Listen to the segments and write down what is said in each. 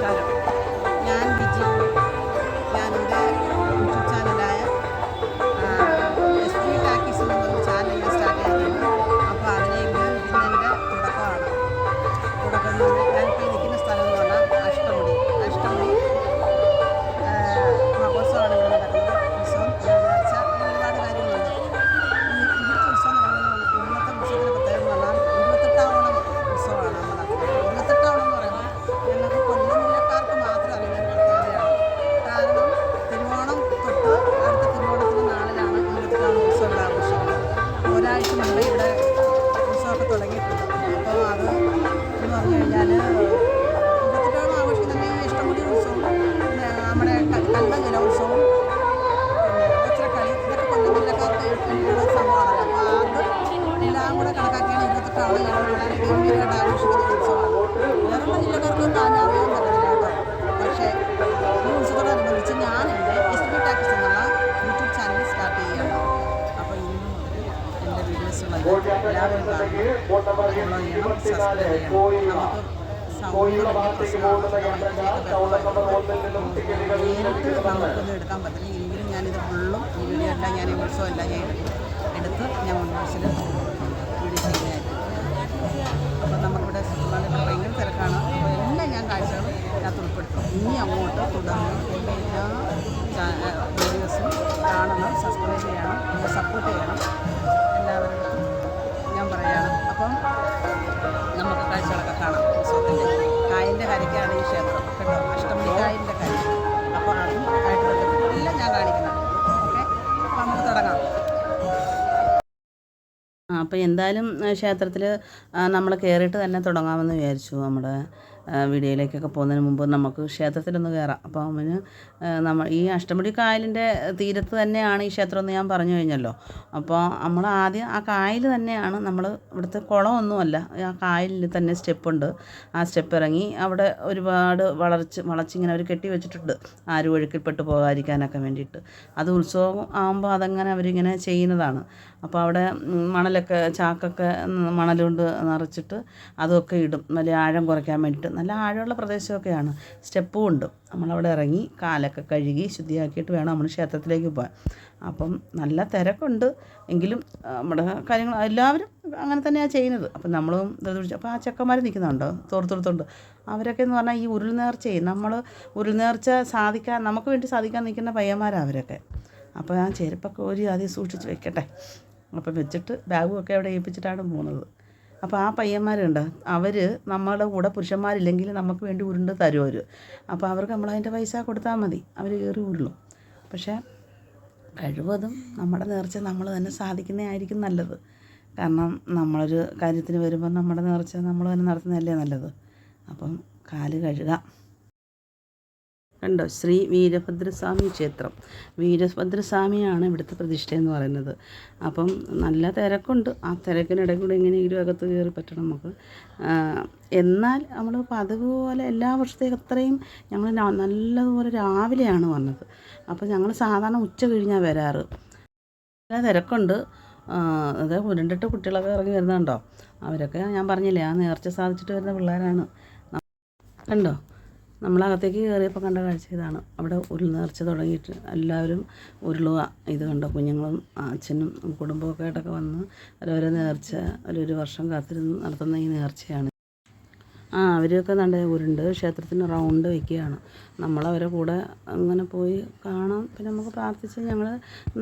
যাবে നേരിട്ട് നമുക്കൊന്നും എടുക്കാൻ പറ്റില്ല എങ്കിലും ഞാനിത് ഫുള്ളും ഈ വീഡിയോ എല്ലാം ഞാൻ ഉത്സവം എല്ലാം ഞാൻ എടുത്ത് ഞാൻ മുൻവശത്തിൽ കാഴ്ചകളും അതിനകത്ത് ഉൾപ്പെടുത്തും. ഇനി അങ്ങോട്ട് തുടർന്ന് എല്ലാ വീഡിയോസും കാണണം സബ്സ്ക്രൈബ് ചെയ്യണം സപ്പോർട്ട് ചെയ്യണം. എല്ലാവരും ഞാൻ പറയുകയാണ് അപ്പം നമുക്ക് കാഴ്ചകളൊക്കെ കാണാം. ഉത്സവത്തിന്റെ കായലിന്റെ കരയ്ക്കാണ് ഈ ക്ഷേത്രം. കേട്ടോ അഷ്ടമി കായലിന്റെ കര അപ്പോൾ അതും ആയിട്ട് എല്ലാം ഞാൻ കാണിക്കുന്നുണ്ട്. ഓക്കെ? അപ്പം നമുക്ക് തുടങ്ങാം. അപ്പോൾ എന്തായാലും ക്ഷേത്രത്തിൽ നമ്മൾ കയറിയിട്ട് തന്നെ തുടങ്ങാമെന്ന് വിചാരിച്ചു. നമ്മുടെ വീഡിയോയിലേക്കൊക്കെ പോകുന്നതിന് മുമ്പ് നമുക്ക് ക്ഷേത്രത്തിലൊന്ന് കയറാം. അപ്പോൾ അവന് നമ്മൾ ഈ അഷ്ടമുടി കായലിന്റെ തീരത്ത് തന്നെയാണ് ഈ ക്ഷേത്രം എന്ന് ഞാൻ പറഞ്ഞു കഴിഞ്ഞല്ലോ. അപ്പോൾ നമ്മൾ ആദ്യം ആ കായൽ തന്നെയാണ് നമ്മൾ ഇവിടുത്തെ കുളമൊന്നുമല്ല ആ കായലിൽ തന്നെ സ്റ്റെപ്പുണ്ട്. ആ സ്റ്റെപ്പ് ഇറങ്ങി അവിടെ ഒരുപാട് വളർച്ച് വളച്ചിങ്ങനെ അവർ കെട്ടി വെച്ചിട്ടുണ്ട്. ആരും ഒഴുക്കിൽപ്പെട്ട് പോകാതിരിക്കാനൊക്കെ വേണ്ടിയിട്ട്. അത് ഉത്സവം ആകുമ്പോൾ അതങ്ങനെ അവരിങ്ങനെ ചെയ്യുന്നതാണ്. അപ്പോൾ അവിടെ മണലൊക്കെ ചാക്കൊക്കെ മണൽ കൊണ്ട് നിറച്ചിട്ട് അതൊക്കെ ഇടും. വലിയ ആഴം കുറയ്ക്കാൻ വേണ്ടിയിട്ട് നല്ല ആഴമുള്ള പ്രദേശമൊക്കെയാണ്. സ്റ്റെപ്പും ഉണ്ട്. നമ്മളവിടെ ഇറങ്ങി കാലൊക്കെ കഴുകി ശുദ്ധിയാക്കിയിട്ട് വേണം നമ്മൾ ക്ഷേത്രത്തിലേക്ക് പോകാൻ. അപ്പം നല്ല തിരക്കുണ്ട്. എങ്കിലും നമ്മുടെ കാര്യങ്ങൾ എല്ലാവരും അങ്ങനെ തന്നെയാണ് ചെയ്യുന്നത്. അപ്പം നമ്മളും ഇത് പിടിച്ചു അപ്പോൾ ആ ചെക്കന്മാർ നിൽക്കുന്നുണ്ടോ? തോർത്തെടുത്തുണ്ട് അവരൊക്കെ എന്ന് പറഞ്ഞാൽ ഈ ഉരുൾ നേർച്ചയെ നമ്മൾ ഉരുൾ നേർച്ച സാധിക്കാൻ നമുക്ക് വേണ്ടി സാധിക്കാൻ നിൽക്കുന്ന പയ്യന്മാരാണ് അവരൊക്കെ. അപ്പോൾ ഞാൻ ചെരുപ്പൊക്കെ ഒരു ആദ്യം സൂക്ഷിച്ച് വെക്കട്ടെ. അപ്പം വെച്ചിട്ട് ബാഗും ഒക്കെ അവിടെ ഏൽപ്പിച്ചിട്ടാണ് പോകുന്നത്. അപ്പോൾ ആ പയ്യന്മാരുണ്ട്. അവർ നമ്മളുടെ കൂടെ പുരുഷന്മാരില്ലെങ്കിൽ നമുക്ക് വേണ്ടി ഉരുണ്ട് തരും അവർ അപ്പോൾ അവർക്ക് നമ്മളതിന്റെ പൈസ കൊടുത്താൽ മതി. അവർ കയറി ഉരുളും. പക്ഷേ കഴിവതും നമ്മുടെ നേർച്ച നമ്മൾ തന്നെ സാധിക്കുന്നതായിരിക്കും നല്ലത്. കാരണം നമ്മളൊരു കാര്യത്തിന് വരുമ്പോൾ നമ്മുടെ നേർച്ച നമ്മൾ തന്നെ നടത്തുന്നതല്ലേ നല്ലത്. അപ്പം കാൽ കഴുകാം. കണ്ടോ? ശ്രീ വീരഭദ്രസ്വാമി ക്ഷേത്രം. വീരഭദ്രസ്വാമിയാണ് ഇവിടുത്തെ പ്രതിഷ്ഠ എന്ന് പറയുന്നത്. അപ്പം നല്ല തിരക്കുണ്ട്. ആ തിരക്കിനിടയിൽ കൂടെ എങ്ങനെയെങ്കിലും അകത്ത് കയറി പറ്റണം നമുക്ക്. എന്നാൽ നമ്മൾ പതിവ് പോലെ എല്ലാ വർഷത്തേക്കും അത്രയും ഞങ്ങൾ നല്ലതുപോലെ രാവിലെയാണ് വന്നത്. അപ്പോൾ ഞങ്ങൾ സാധാരണ ഉച്ച കഴിഞ്ഞാൽ വരാറ്. നല്ല തിരക്കുണ്ട്. അത് ഉരുണ്ടിട്ട് കുട്ടികളൊക്കെ ഇറങ്ങി വരുന്നുണ്ടോ? അവരൊക്കെ ഞാൻ പറഞ്ഞില്ലേ ആ നേർച്ച സാധിച്ചിട്ട് വരുന്ന പിള്ളേരാണ്. കണ്ടോ? നമ്മളകത്തേക്ക് കയറിയപ്പോൾ കണ്ട കാഴ്ച ഇതാണ്. അവിടെ ഉരുൾ നേർച്ച തുടങ്ങിയിട്ട് എല്ലാവരും ഉരുളുക. ഇത് കണ്ട? കുഞ്ഞുങ്ങളും അച്ഛനും കുടുംബമൊക്കെ ആയിട്ടൊക്കെ വന്ന് ഓരോരോ നേർച്ച ഒരു വർഷം കാത്തിരുന്ന് നടത്തുന്ന ഈ നേർച്ചയാണ്. ആ അവരൊക്കെ നല്ല ഉരുണ്ട് ക്ഷേത്രത്തിന് റൗണ്ട് വയ്ക്കുകയാണ് നമ്മളവരെ കൂടെ അങ്ങനെ പോയി കാണാം. പിന്നെ നമുക്ക് പ്രാർത്ഥിച്ച് ഞങ്ങൾ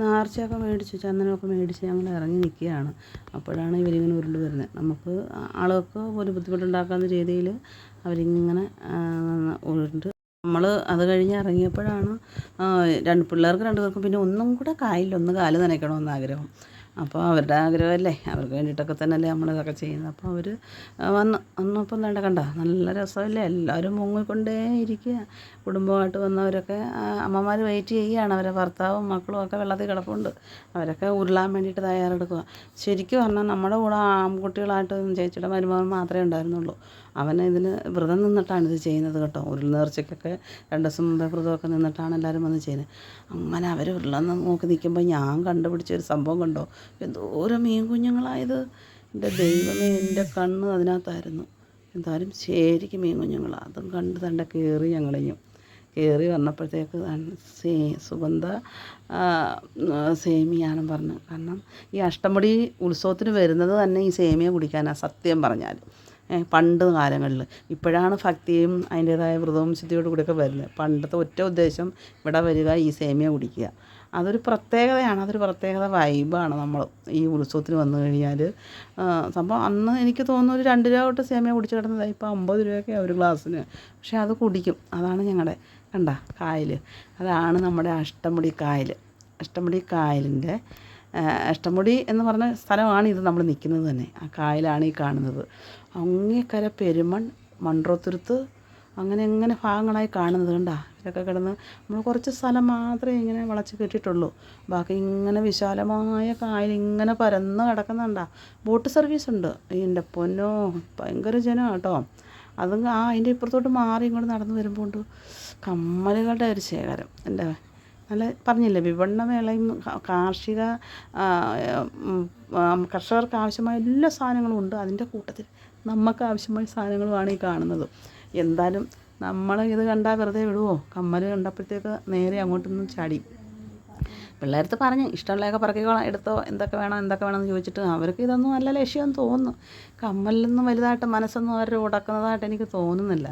നേർച്ചയൊക്കെ മേടിച്ചു ചന്ദനമൊക്കെ മേടിച്ച് ഞങ്ങൾ ഇറങ്ങി നിൽക്കുകയാണ്. അപ്പോഴാണ് ഇവരിങ്ങനെ ഉരുണ്ട് വരുന്നത്. നമുക്ക് ആളുകൾക്ക് ഒരു ബുദ്ധിമുട്ടുണ്ടാക്കാവുന്ന രീതിയിൽ അവരിങ്ങനെ ഉരുണ്ട്. നമ്മൾ അത് കഴിഞ്ഞ് ഇറങ്ങിയപ്പോഴാണ് രണ്ട് പിള്ളേർക്ക് രണ്ട് പേർക്കും പിന്നെ ഒന്നും കൂടെ കായലിൽ ഒന്ന് കാൽ നനയ്ക്കണമെന്ന് ആഗ്രഹം. അപ്പോൾ അവരുടെ ആഗ്രഹമല്ലേ? അവർക്ക് വേണ്ടിയിട്ടൊക്കെ തന്നെയല്ലേ നമ്മളിതൊക്കെ ചെയ്യുന്നത്. അപ്പോൾ അവർ വന്ന് വന്നപ്പം വേണ്ട കണ്ട? നല്ല രസമല്ലേ? എല്ലാവരും മുങ്ങിക്കൊണ്ടേ ഇരിക്കുക. കുടുംബമായിട്ട് വന്നവരൊക്കെ അമ്മമാർ വെയിറ്റ് ചെയ്യുകയാണ്. അവരെ ഭർത്താവും മക്കളും ഒക്കെ വെള്ളത്തിൽ കിടപ്പുണ്ട്. അവരൊക്കെ ഉരുളാൻ വേണ്ടിയിട്ട് തയ്യാറെടുക്കുക. ശരിക്കും പറഞ്ഞാൽ നമ്മുടെ കൂടെ ആൺകുട്ടികളായിട്ട് ചേച്ചിയുടെ മരുമകൻ മാത്രമേ ഉണ്ടായിരുന്നുള്ളൂ. അവൻ ഇതിന് വ്രതം നിന്നിട്ടാണ് ഇത് ചെയ്യുന്നത് കേട്ടോ. ഉരുൾ നേർച്ചയ്ക്കൊക്കെ രണ്ട് ദിവസം മുമ്പേ വ്രതമൊക്കെ നിന്നിട്ടാണ് എല്ലാവരും വന്ന് ചെയ്യുന്നത്. അങ്ങനെ അവർ ഉരുളന്ന് നോക്കി നിൽക്കുമ്പോൾ ഞാൻ കണ്ടുപിടിച്ച ഒരു സംഭവം കണ്ടോ? എന്തോരം മീൻ കുഞ്ഞുങ്ങളായത്. എന്റെ ദൈവമേ എന്റെ കണ്ണ് അതിനകത്തായിരുന്നു. എന്തായാലും ശരിക്കും മീൻ കുഞ്ഞുങ്ങൾ. അതും കണ്ട് തണ്ട കയറി ഞങ്ങളെയും കയറി വന്നപ്പോഴത്തേക്ക് സേ സുഗന്ധ സേമിയാണെന്ന് പറഞ്ഞു. കാരണം ഈ അഷ്ടമുടി ഉത്സവത്തിന് വരുന്നത് തന്നെ ഈ സേമിയ കുടിക്കാനാണ് സത്യം പറഞ്ഞാൽ. പണ്ട് കാലങ്ങളിൽ. ഇപ്പോഴാണ് ഭക്തിയും അതിന്റേതായ വ്രതവും ശുദ്ധിയോട് കൂടിയൊക്കെ വരുന്നത്. പണ്ടത്തെ ഒറ്റ ഉദ്ദേശം ഇവിടെ വരിക ഈ സേമിയ കുടിക്കുക. അതൊരു പ്രത്യേകതയാണ്. അതൊരു പ്രത്യേകത വൈബാണ് നമ്മൾ ഈ ഉത്സവത്തിന് വന്നു കഴിഞ്ഞാൽ സംഭവം അന്ന് എനിക്ക് തോന്നുന്നു ഒരു രണ്ട് രൂപ തൊട്ട് സേമിയ കുടിച്ച് കിടന്നത്. ഇപ്പോൾ അമ്പത് രൂപയൊക്കെ ഒരു ഗ്ലാസ്സിന്. പക്ഷേ അത് കുടിക്കും. അതാണ് ഞങ്ങളുടെ കണ്ട കായൽ അതാണ് നമ്മുടെ അഷ്ടമുടി കായൽ അഷ്ടമുടി കായലിന്റെ അഷ്ടമുടി എന്ന് പറഞ്ഞ സ്ഥലമാണ് ഇത് നമ്മൾ നിൽക്കുന്നത് തന്നെ. ആ കായലാണ് ഈ കാണുന്നത്. അങ്ങേക്കര പെരുമൺ മൺട്രോത്തുരുത്ത് അങ്ങനെ എങ്ങനെ ഭാഗങ്ങളായി കാണുന്നത് കണ്ടാ? ഇതൊക്കെ കിടന്ന് നമ്മൾ കുറച്ച് സ്ഥലം മാത്രമേ ഇങ്ങനെ വളച്ച് കെട്ടിയിട്ടുള്ളൂ. ബാക്കി ഇങ്ങനെ വിശാലമായ കായൽ ഇങ്ങനെ പരന്ന് കിടക്കുന്നുണ്ടാ ബോട്ട് സർവീസ് ഉണ്ട്. എന്റെ പൊന്നോ ഭയങ്കര ജനം കേട്ടോ. അതും ആ അതിന്റെ ഇപ്പുറത്തോട്ട് മാറി ഇങ്ങോട്ട് നടന്നു വരുമ്പോൾ ഉണ്ട് കമ്മലുകളുടെ ഒരു ശേഖരം. എന്റെ നല്ല പറഞ്ഞില്ലേ വിപണന മേളയും കാർഷിക കർഷകർക്ക് ആവശ്യമായ എല്ലാ സാധനങ്ങളും ഉണ്ട്. അതിന്റെ കൂട്ടത്തിൽ നമുക്ക് ആവശ്യമായ സാധനങ്ങളുമാണ് ഈ കാണുന്നത്. എന്തായാലും നമ്മൾ ഇത് കണ്ടാൽ വെറുതെ വിടുവോ? കമ്മൽ കണ്ടപ്പോഴത്തേക്ക് നേരെ അങ്ങോട്ടൊന്നും ചാടി. പിള്ളേരത്ത് പറഞ്ഞ് ഇഷ്ടമുള്ളതൊക്കെ പറക്കിക്കോളാം എടുത്തോ എന്തൊക്കെ വേണം എന്തൊക്കെ വേണമെന്ന് ചോദിച്ചിട്ട് അവർക്ക് ഇതൊന്നും നല്ല ലക്ഷ്യമെന്ന് തോന്നുന്നു. കമ്മലിലൊന്നും വലുതായിട്ട് മനസ്സൊന്നും അവർ ഉടക്കുന്നതായിട്ട് എനിക്ക് തോന്നുന്നില്ല.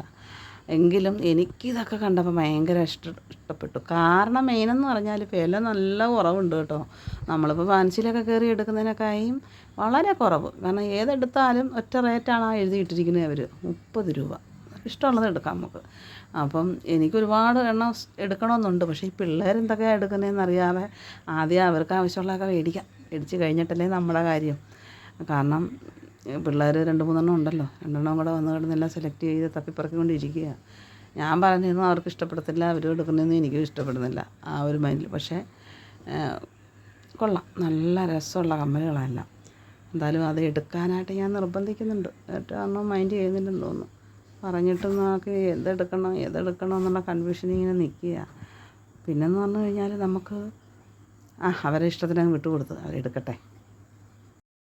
എങ്കിലും എനിക്കിതൊക്കെ കണ്ടപ്പോൾ ഭയങ്കര ഇഷ്ട ഇഷ്ടപ്പെട്ടു. കാരണം മെയിനെന്ന് പറഞ്ഞാൽ വില നല്ല കുറവുണ്ട് കേട്ടോ. നമ്മളിപ്പോൾ പാൻസിലൊക്കെ കയറി എടുക്കുന്നതിനൊക്കെയും വളരെ കുറവ്. കാരണം ഏതെടുത്താലും ഒറ്റ റേറ്റാണ് ആ എഴുതിയിട്ടിരിക്കുന്നത് അവർ മുപ്പത് രൂപ. ഇഷ്ടമുള്ളത് എടുക്കാം നമുക്ക്. അപ്പം എനിക്ക് ഒരുപാട് എണ്ണം എടുക്കണമെന്നുണ്ട്. പക്ഷേ ഈ പിള്ളേർ എന്തൊക്കെയാണ് എടുക്കുന്നതെന്ന് അറിയാതെ ആദ്യം അവർക്ക് ആവശ്യമുള്ളതൊക്കെ മേടിക്കാം. മേടിച്ച് കഴിഞ്ഞിട്ടല്ലേ നമ്മുടെ കാര്യം. കാരണം പിള്ളേർ രണ്ട് മൂന്നെണ്ണം ഉണ്ടല്ലോ. രണ്ടെണ്ണം കൂടെ വന്ന് കിടന്നെല്ലാം സെലക്ട് ചെയ്ത് തപ്പിപ്പറക്കൊണ്ടിരിക്കുക ഞാൻ പറഞ്ഞിരുന്നു അവർക്ക് ഇഷ്ടപ്പെടത്തില്ല അവർ എടുക്കുന്നതൊന്നും എനിക്കും ഇഷ്ടപ്പെടുന്നില്ല. ആ ഒരു മൈൻഡിൽ പക്ഷേ കൊള്ളാം. നല്ല രസമുള്ള കമ്മലുകളെല്ലാം. എന്തായാലും അത് എടുക്കാനായിട്ട് ഞാൻ നിർബന്ധിക്കുന്നുണ്ട്. കാരണം മൈൻഡ് ചെയ്യുന്നില്ലെന്ന് തോന്നുന്നു. പറഞ്ഞിട്ട് നമുക്ക് ഏതെടുക്കണം ഏതെടുക്കണം എന്നുള്ള കൺഫ്യൂഷൻ ഇങ്ങനെ നിൽക്കുക പിന്നെന്ന് പറഞ്ഞു കഴിഞ്ഞാൽ നമുക്ക് ആ അവരെ ഇഷ്ടത്തിനങ്ങ് വിട്ടുകൊടുത്ത്. അവരെടുക്കട്ടെ.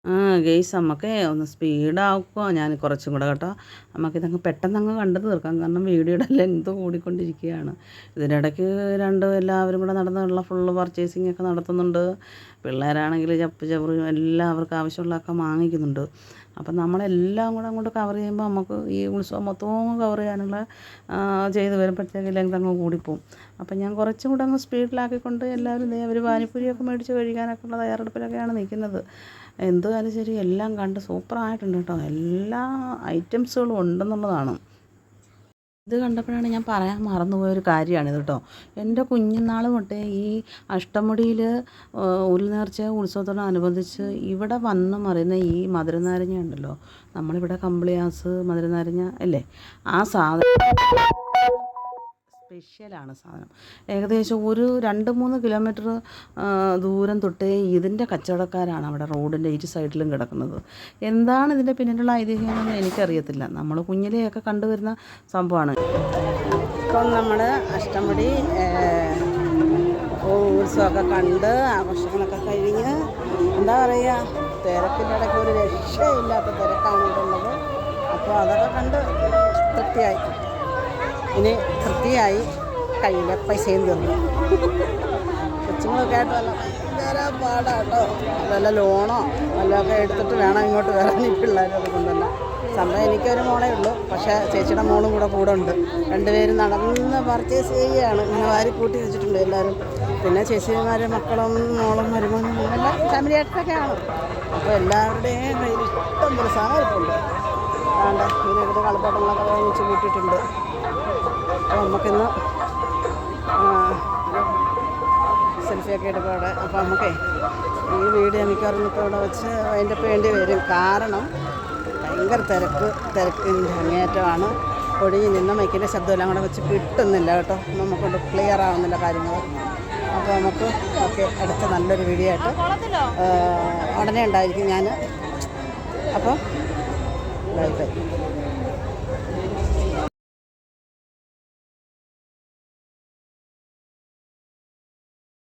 ആ ഗെയ്സ് നമുക്ക് ഒന്ന് സ്പീഡാക്കുക ഞാൻ കുറച്ചും കൂടെ കേട്ടോ. പെട്ടെന്ന് അങ്ങ് കണ്ടു തീർക്കാം. കാരണം വീഡിയോയുടെ ലെങ്ത് കൂടിക്കൊണ്ടിരിക്കുകയാണ്. ഇതിനിടയ്ക്ക് രണ്ട് എല്ലാവരും കൂടെ നടന്നുള്ള ഫുള്ള് പർച്ചേസിംഗ് ഒക്കെ നടത്തുന്നുണ്ട്. പിള്ളേരാണെങ്കിൽ ചപ്പ് ചവറും എല്ലാവർക്കും ആവശ്യമുള്ളതൊക്കെ വാങ്ങിക്കുന്നുണ്ട്. അപ്പം നമ്മളെല്ലാം കൂടെ അങ്ങോട്ട് കവർ ചെയ്യുമ്പോൾ നമുക്ക് ഈ ഉത്സവം മൊത്തവും കവർ ചെയ്യാനുള്ള ചെയ്തു വരുമ്പോഴത്തേക്ക് ലെങ്ത് അങ്ങ് കൂടിപ്പോവും. അപ്പം ഞാൻ കുറച്ചും കൂടെ അങ്ങ് സ്പീഡിലാക്കിക്കൊണ്ട് എല്ലാവരും അവർ പാനിപ്പൂരിയൊക്കെ മേടിച്ച് കഴിക്കാനൊക്കെ ഉള്ള തയ്യാറെടുപ്പിലൊക്കെയാണ് നിൽക്കുന്നത്. എന്തുവായാലും ശരി എല്ലാം കണ്ട് സൂപ്പറായിട്ടുണ്ട് കേട്ടോ. എല്ലാ ഐറ്റംസുകളും ഉണ്ടെന്നുള്ളതാണ്. ഇത് കണ്ടപ്പോഴാണ് ഞാൻ പറയാൻ മറന്നുപോയൊരു കാര്യമാണിത് കേട്ടോ. എന്റെ കുഞ്ഞുനാൾ തൊട്ടേ ഈ അഷ്ടമുടിയിൽ ഉൾനേർച്ച ഉത്സവത്തോടനുബന്ധിച്ച് ഇവിടെ വന്ന് മറിയുന്ന ഈ മധുരനാരങ്ങ ഉണ്ടല്ലോ നമ്മളിവിടെ കമ്പിളിയാസ് മധുരനാരങ്ങ അല്ലേ? ആ സാധനം സ്പെഷ്യലാണ് സാധനം. ഏകദേശം ഒരു രണ്ട് മൂന്ന് കിലോമീറ്റർ ദൂരം തൊട്ടേ ഇതിന്റെ കച്ചവടക്കാരാണ് അവിടെ റോഡിന്റെ ഇരു സൈഡിലും കിടക്കുന്നത്. എന്താണ് ഇതിന്റെ പിന്നിലുള്ള ഐതിഹ്യമെന്ന് എനിക്കറിയത്തില്ല. നമ്മൾ കുഞ്ഞിലെയൊക്കെ കണ്ടുവരുന്ന സംഭവമാണ്. ഇപ്പം നമ്മൾ അഷ്ടമുടി ഉത്സവമൊക്കെ കണ്ട് ആഘോഷങ്ങളൊക്കെ കഴിഞ്ഞ് എന്താ പറയുക തിരക്കിന്റെ ഇടയ്ക്ക് ഒരു രക്ഷയില്ലാത്ത തിരക്കാണ് ഉള്ളത്. അപ്പോൾ അതൊക്കെ കണ്ട് തൃപ്തിയായി. ഇനി കൃത്യമായി കയ്യിലെ പൈസയും തീർന്നു. കൊച്ചുങ്ങളൊക്കെ ആയിട്ട് വല്ല പാടാട്ടോ വല്ല ലോണോ വല്ലതൊക്കെ എടുത്തിട്ട് വേണം ഇങ്ങോട്ട് വരാൻ ഈ പിള്ളേരൊക്കെ കൊണ്ടുവന്ന സംഭവം എനിക്കൊരു മോളേ ഉള്ളൂ. പക്ഷേ ചേച്ചിയുടെ മോളും കൂടെ കൂടെ ഉണ്ട്. രണ്ടുപേരും നടന്ന് പർച്ചേസ് ചെയ്യുകയാണ്. ഇങ്ങനെ വാരി കൂട്ടി വെച്ചിട്ടുണ്ട് എല്ലാവരും. പിന്നെ ചേച്ചിമാരും മക്കളും മോളും മരുമോനും എല്ലാം ഫാമിലി ആയിട്ടൊക്കെയാണ് അപ്പോൾ എല്ലാവരുടെയും കയ്യിൽ ഇഷ്ടം പോലെ ഇങ്ങനെ ഇവിടെ കളിപ്പാട്ടങ്ങളൊക്കെ വാങ്ങിച്ച് കൂട്ടിയിട്ടുണ്ട്. അപ്പോൾ നമുക്കിന്ന് സെൽഫിയൊക്കെ എടുക്കും അവിടെ. അപ്പോൾ നമുക്കേ ഈ വീഡിയോ മിക്കവാറും ഇപ്പോൾ ഇവിടെ വെച്ച് അതിന്റെ വേണ്ടി വരും. കാരണം ഭയങ്കര തിരക്ക് തിരക്കിന്റെ അങ്ങേറ്റമാണ് ഒഴിഞ്ഞ് നിന്ന് മൈക്കിന്റെ ശബ്ദമെല്ലാം കൂടെ വെച്ച് കിട്ടുന്നില്ല കേട്ടോ. നമുക്കൊണ്ട് ക്ലിയർ ആവുന്നില്ല കാര്യങ്ങൾ അപ്പോൾ നമുക്ക് ഓക്കെ അടുത്ത നല്ലൊരു വീഡിയോ ആയിട്ട് ഉടനെ ഉണ്ടായിരിക്കും ഞാൻ അപ്പോൾ ബൈ ബൈ